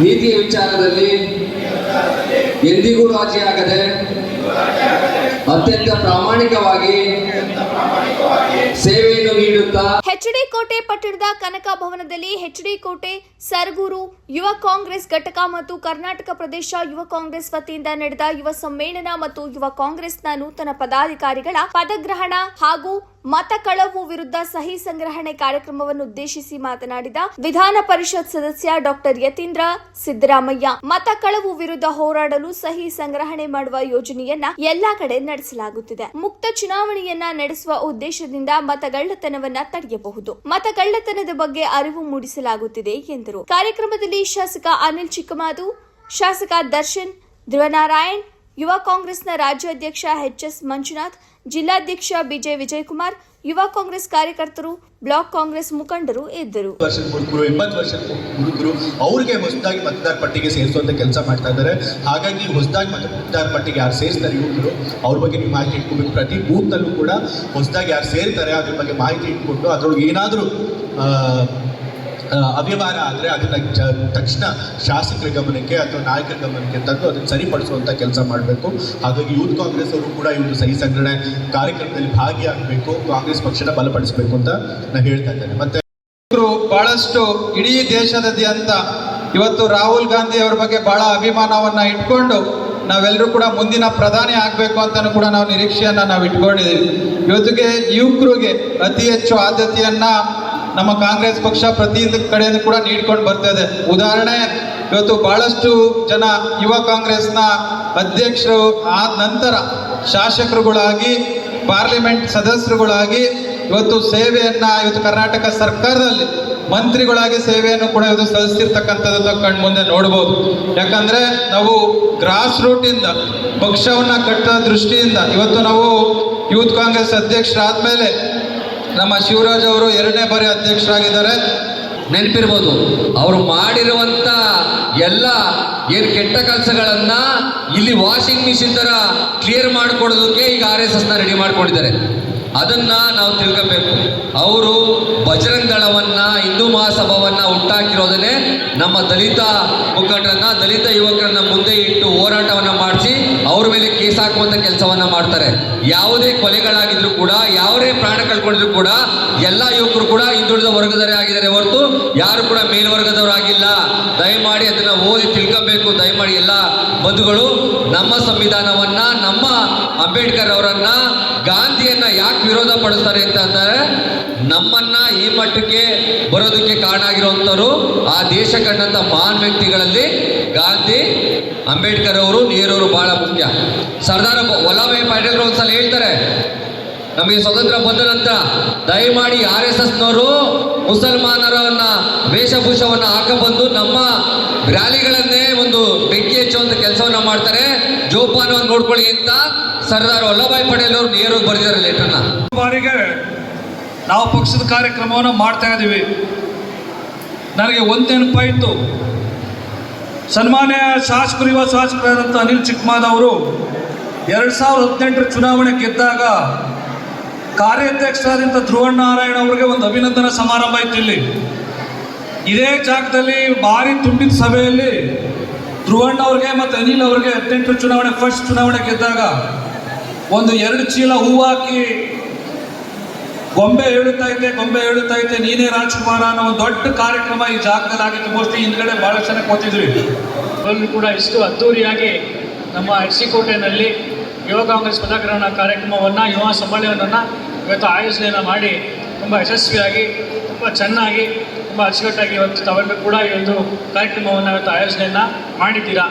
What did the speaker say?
ನೀತಿಯ ವಿಚಾರದಲ್ಲಿ ಎಂದಿಗೂ ರಾಜಿಯಾಗದೆ ಅತ್ಯಂತ ಪ್ರಾಮಾಣಿಕವಾಗಿ ಸೇವೆಯನ್ನು ನೀಡುತ್ತಾ ಹೆಚ್ಡಿ ಕೋಟೆ ಪಟ್ಟಣದ ಕನಕ ಭವನದಲ್ಲಿ ಹೆಚ್ಡಿ ಕೋಟೆ ಸರಗೂರು ಯುವ ಕಾಂಗ್ರೆಸ್ ಘಟಕ ಮತ್ತು ಕರ್ನಾಟಕ ಪ್ರದೇಶ ಯುವ ಕಾಂಗ್ರೆಸ್ ವತಿಯಿಂದ ನಡೆದ ಯುವ ಸಮ್ಮೇಳನ ಮತ್ತು ಯುವ ಕಾಂಗ್ರೆಸ್ನ ನೂತನ ಪದಾಧಿಕಾರಿಗಳ ಪದಗ್ರಹಣ ಹಾಗೂ ಮತ ಕಳವು ವಿರುದ್ಧ ಸಹಿ ಸಂಗ್ರಹಣೆ ಕಾರ್ಯಕ್ರಮವನ್ನು ಉದ್ದೇಶಿಸಿ ಮಾತನಾಡಿದ ವಿಧಾನ ಪರಿಷತ್ ಸದಸ್ಯ ಡಾಕ್ಟರ್ ಯತೀಂದ್ರ ಸಿದ್ದರಾಮಯ್ಯ, ಮತ ಕಳವು ವಿರುದ್ಧ ಹೋರಾಡಲು ಸಹಿ ಸಂಗ್ರಹಣೆ ಮಾಡುವ ಯೋಜನೆಯನ್ನ ಎಲ್ಲಾ ಕಡೆ ನಡೆಸಲಾಗುತ್ತಿದೆ. ಮುಕ್ತ ಚುನಾವಣೆಯನ್ನ ನಡೆಸುವ ಉದ್ದೇಶದಿಂದ ಮತಗಳ್ಳತನವನ್ನ ತಡೆಯಬಹುದು. ಮತಗಳ್ಳತನದ ಬಗ್ಗೆ ಅರಿವು ಮೂಡಿಸಲಾಗುತ್ತಿದೆ ಎಂದರು. ಕಾರ್ಯಕ್ರಮದಲ್ಲಿ ಶಾಸಕ ಅನಿಲ್ ಚಿಕ್ಕಮಾದು, ಶಾಸಕ ದರ್ಶನ್, ಧ್ರುವನಾರಾಯಣ್ ಯುವ ಕಾಂಗ್ರೆಸ್ನ ರಾಜ್ಯಾಧ್ಯಕ್ಷ ಎಚ್ಎಸ್ ಮಂಜುನಾಥ್, ಜಿಲ್ಲಾಧ್ಯಕ್ಷ ಬಿಜೆ ವಿಜಯಕುಮಾರ್, ಯುವ ಕಾಂಗ್ರೆಸ್ ಕಾರ್ಯಕರ್ತರು, ಬ್ಲಾಕ್ ಕಾಂಗ್ರೆಸ್ ಮುಖಂಡರು ಇದ್ದರು. ಇಪ್ಪತ್ತು ವರ್ಷದ ಹುಡುಗರು ಅವ್ರಿಗೆ ಹೊಸದಾಗಿ ಮತದಾರ ಪಟ್ಟಿಗೆ ಸೇರಿಸುವಂತ ಕೆಲಸ ಮಾಡ್ತಾ ಇದ್ದಾರೆ. ಹಾಗಾಗಿ ಹೊಸದಾಗಿ ಮತದಾರ ಪಟ್ಟಿಗೆ ಯಾರು ಸೇರಿಸ್ತಾರೆ ಯುವಕರು ಅವ್ರ ಬಗ್ಗೆ ನೀವು ಮಾಹಿತಿ ಇಟ್ಕೊಬೇಕು. ಪ್ರತಿ ಬೂತ್ನಲ್ಲೂ ಕೂಡ ಹೊಸದಾಗಿ ಯಾರು ಸೇರ್ತಾರೆ, ಅದ್ರ ಬಗ್ಗೆ ಮಾಹಿತಿ ಇಟ್ಕೊಂಡು ಅದ್ರೊಳಗೆ ಏನಾದರೂ ಅವ್ಯವಹಾರ ಆದರೆ ಅದನ್ನ ತಕ್ಷಣ ಶಾಸಕರ ಗಮನಕ್ಕೆ ಅಥವಾ ನಾಯಕರ ಗಮನಕ್ಕೆ ತಂದು ಅದನ್ನು ಸರಿಪಡಿಸುವಂಥ ಕೆಲಸ ಮಾಡಬೇಕು. ಹಾಗಾಗಿ ಯೂತ್ ಕಾಂಗ್ರೆಸ್ ಅವರು ಕೂಡ ಈ ಒಂದು ಸಹಿ ಸಂಗ್ರಹಣೆ ಕಾರ್ಯಕ್ರಮದಲ್ಲಿ ಭಾಗಿಯಾಗಬೇಕು, ಕಾಂಗ್ರೆಸ್ ಪಕ್ಷನ ಬಲಪಡಿಸಬೇಕು ಅಂತ ನಾನು ಹೇಳ್ತಾ ಇದ್ದೇನೆ. ಮತ್ತೆ ಬಹಳಷ್ಟು ಇಡೀ ದೇಶದಾದ್ಯಂತ ಇವತ್ತು ರಾಹುಲ್ ಗಾಂಧಿ ಅವರ ಬಗ್ಗೆ ಬಹಳ ಅಭಿಮಾನವನ್ನ ಇಟ್ಕೊಂಡು ನಾವೆಲ್ಲರೂ ಕೂಡ ಮುಂದಿನ ಪ್ರಧಾನಿ ಆಗಬೇಕು ಅಂತಲೂ ಕೂಡ ನಾವು ನಿರೀಕ್ಷೆಯನ್ನ ನಾವು ಇಟ್ಕೊಂಡಿದ್ದೀವಿ ಇವತ್ತಿಗೆ ಯುವಕರಿಗೆ ಅತಿ ಹೆಚ್ಚು ಆದ್ಯತೆಯನ್ನ ನಮ್ಮ ಕಾಂಗ್ರೆಸ್ ಪಕ್ಷ ಪ್ರತಿಯೊಂದು ಕಡೆಯನ್ನು ಕೂಡ ನೀಡ್ಕೊಂಡು ಬರ್ತಾ ಇದೆ. ಉದಾಹರಣೆ, ಇವತ್ತು ಬಹಳಷ್ಟು ಜನ ಯುವ ಕಾಂಗ್ರೆಸ್ನ ಅಧ್ಯಕ್ಷರು ಆದ ನಂತರ ಶಾಸಕರುಗಳಾಗಿ, ಪಾರ್ಲಿಮೆಂಟ್ ಸದಸ್ಯರುಗಳಾಗಿ ಇವತ್ತು ಸೇವೆಯನ್ನ ಇವತ್ತು ಕರ್ನಾಟಕ ಸರ್ಕಾರದಲ್ಲಿ ಮಂತ್ರಿಗಳಾಗಿ ಸೇವೆಯನ್ನು ಕೂಡ ಇವತ್ತು ಸಲ್ಲಿಸಿರ್ತಕ್ಕಂಥದ್ದನ್ನು ಕಣ್ಮುಂದೆ ನೋಡ್ಬೋದು. ಯಾಕಂದ್ರೆ ನಾವು ಗ್ರಾಸ್ ರೂಟಿಂದ ಪಕ್ಷವನ್ನ ಕಟ್ಟೋ ದೃಷ್ಟಿಯಿಂದ, ಇವತ್ತು ನಾವು ಯೂತ್ ಕಾಂಗ್ರೆಸ್ ಅಧ್ಯಕ್ಷರಾದ್ಮೇಲೆ ನಮ್ಮ ಶಿವರಾಜ್ ಅವರು ಎರಡನೇ ಬಾರಿ ಅಧ್ಯಕ್ಷರಾಗಿದ್ದಾರೆ. ನೆನಪಿರ್ಬೋದು, ಅವರು ಮಾಡಿರುವಂತ ಎಲ್ಲ ಏನು ಕೆಟ್ಟ ಕೆಲಸಗಳನ್ನ ಇಲ್ಲಿ ವಾಷಿಂಗ್ ಮಿಷಿನ್ ತರ ಕ್ಲಿಯರ್ ಮಾಡ್ಕೊಡೋದಕ್ಕೆ ಈಗ ಆರ್ ಎಸ್ ಎಸ್ನ ರೆಡಿ ಮಾಡ್ಕೊಂಡಿದ್ದಾರೆ. ಅದನ್ನ ನಾವು ತಿಳ್ಕೋಬೇಕು. ಅವರು ಬಜರಂಗ ದಳವನ್ನ ಹಿಂದೂ ಮಹಾಸಭಾವನ್ನ ಹುಟ್ಟಾಕಿರೋದನ್ನೇ ನಮ್ಮ ದಲಿತ ಮುಖಂಡರನ್ನ, ದಲಿತ ಯುವಕರನ್ನ ಮುಂದೆ ಇಟ್ಟು ಹೋರಾಟವನ್ನ ಹಾಕುವಂತ ಕೆಲಸವನ್ನ ಮಾಡ್ತಾರೆ. ಯಾವುದೇ ಕೊಲೆಗಳಾಗಿದ್ರು ಕೂಡ, ಯಾವುದೇ ಪ್ರಾಣ ಕಳ್ಕೊಂಡಿದ್ರು ಕೂಡ, ಎಲ್ಲ ಯುವಕರು ಕೂಡ ಹಿಂದುಳಿದ ವರ್ಗದವರೇ ಆಗಿದ್ದಾರೆ ಹೊರತು ಯಾರು ಕೂಡ ಮೇಲ್ವರ್ಗದವರಾಗಿಲ್ಲ. ದಯಮಾಡಿ ಅದನ್ನ ಓದಿ ತಿಳ್ಕೊಬೇಕು. ದಯಮಾಡಿ ಎಲ್ಲ ಬಂಧುಗಳು, ನಮ್ಮ ಸಂವಿಧಾನವನ್ನ, ನಮ್ಮ ಅಂಬೇಡ್ಕರ್ ಅವರನ್ನ ಗಾಂಧಿಯನ್ನ ಯಾಕೆ ವಿರೋಧ ಪಡಿಸ್ತಾರೆ ಅಂತ ಅಂದರೆ, ನಮ್ಮನ್ನ ಈ ಮಟ್ಟಕ್ಕೆ ಬರೋದಕ್ಕೆ ಕಾರಣ ಆಗಿರುವಂಥವ್ರು ಆ ದೇಶ ಕಂಡಂತ ಮಹಾನ್ ವ್ಯಕ್ತಿಗಳಲ್ಲಿ ಗಾಂಧಿ, ಅಂಬೇಡ್ಕರ್ ಅವರು ನೇರವರು ಬಹಳ ಮುಖ್ಯ. ಸರ್ದಾರ್ ವಲ್ಲಭಾಯಿ ಪಟೇಲ್ ಒಂದ್ಸಲ ಹೇಳ್ತಾರೆ, ನಮಗೆ ಸ್ವತಂತ್ರ ಬಂದ ನಂತರ ದಯಮಾಡಿ ಆರ್ ಎಸ್ ಎಸ್ನವರು ಮುಸಲ್ಮಾನರನ್ನ ವೇಷಭೂಷವನ್ನು ಹಾಕಬಂದು ನಮ್ಮ ರ್ಯಾಲಿಗಳನ್ನೇ ಒಂದು ಬೆಂಕಿ ಹಚ್ಚುವಂತ ಕೆಲಸವನ್ನ ಮಾಡ್ತಾರೆ. ಜೋಪಾನವನ್ನು ನೋಡ್ಕೊಳ್ಳಿ ಅಂತ ಸರ್ದಾರ್ ವಲ್ಲಭಾಯ್ ಪಟೇಲ್ ಅವರು ನೇರವಾಗಿ ಬರೆದಿದ್ದಾರೆ ಲೆಟರ್ನ ಬಾರಿಗೆ ನಾವು ಪಕ್ಷದ ಕಾರ್ಯಕ್ರಮವನ್ನು ಮಾಡ್ತಾ ಇದ್ದೀವಿ. ನನಗೆ ಒಂದು ಸನ್ಮಾನ್ಯ ಶಾಸಕರು ಯುವ ಶಾಸಕರಾದಂಥ ಅನಿಲ್ ಚಿಕ್ಕಮಾದ ಅವರು ಎರಡು ಸಾವಿರದ ಹದಿನೆಂಟರ ಚುನಾವಣೆ ಗೆದ್ದಾಗ ಕಾರ್ಯಾಧ್ಯಕ್ಷರಾದಂಥ ಧ್ರುವನಾರಾಯಣ ಅವರಿಗೆ ಒಂದು ಅಭಿನಂದನಾ ಸಮಾರಂಭ ಇತ್ತು ಇಲ್ಲಿ. ಇದೇ ಜಾಗದಲ್ಲಿ ಭಾರಿ ತುಂಬಿದ ಸಭೆಯಲ್ಲಿ ಧ್ರುವಣ್ಣ ಅವ್ರಿಗೆ ಮತ್ತು ಅನಿಲ್ ಅವ್ರಿಗೆ ಹದಿನೆಂಟರ ಚುನಾವಣೆ ಫಸ್ಟ್ ಚುನಾವಣೆ ಗೆದ್ದಾಗ ಒಂದು ಎರಡು ಚೀಲ ಹೂವು ಹಾಕಿ ಗೊಂಬೆ ಹೇಳುತ್ತಾ ಇದ್ದೆ, ಗೊಂಬೆ ಹೇಳುತ್ತಾ ಇದ್ದೆ, ನೀನೇ ರಾಜ್ಕುಮಾರ ಅನ್ನೋ ಒಂದು ದೊಡ್ಡ ಕಾರ್ಯಕ್ರಮ ಈ ಜಾಗದಲ್ಲಿ ಆಗಿತ್ತು. ಮೋಸ್ಟ್ಲಿ ಹಿಂದ್ಗಡೆ ಭಾಳಷ್ಟು ಜನ ಕೂತಿದ್ವಿ ಅದರಲ್ಲೂ ಕೂಡ ಇಷ್ಟು ಅದ್ದೂರಿಯಾಗಿ ನಮ್ಮ ಕೋಟೆಯಲ್ಲಿ ಯುವ ಕಾಂಗ್ರೆಸ್ ಪದಗ್ರಹಣ ಕಾರ್ಯಕ್ರಮವನ್ನು, ಯುವ ಸಮ್ಮೇಳನವನ್ನು ಇವತ್ತು ಆಯೋಜನೆಯನ್ನು ಮಾಡಿ ತುಂಬ ಯಶಸ್ವಿಯಾಗಿ, ತುಂಬ ಚೆನ್ನಾಗಿ, ತುಂಬ ಅಚ್ಚುಕಟ್ಟಾಗಿ ಇವತ್ತು ತಾವೆಲ್ಲರೂ ಕೂಡ ಈ ಒಂದು ಕಾರ್ಯಕ್ರಮವನ್ನು ಇವತ್ತು ಆಯೋಜನೆಯನ್ನು ಮಾಡಿದ್ದೀರಾ?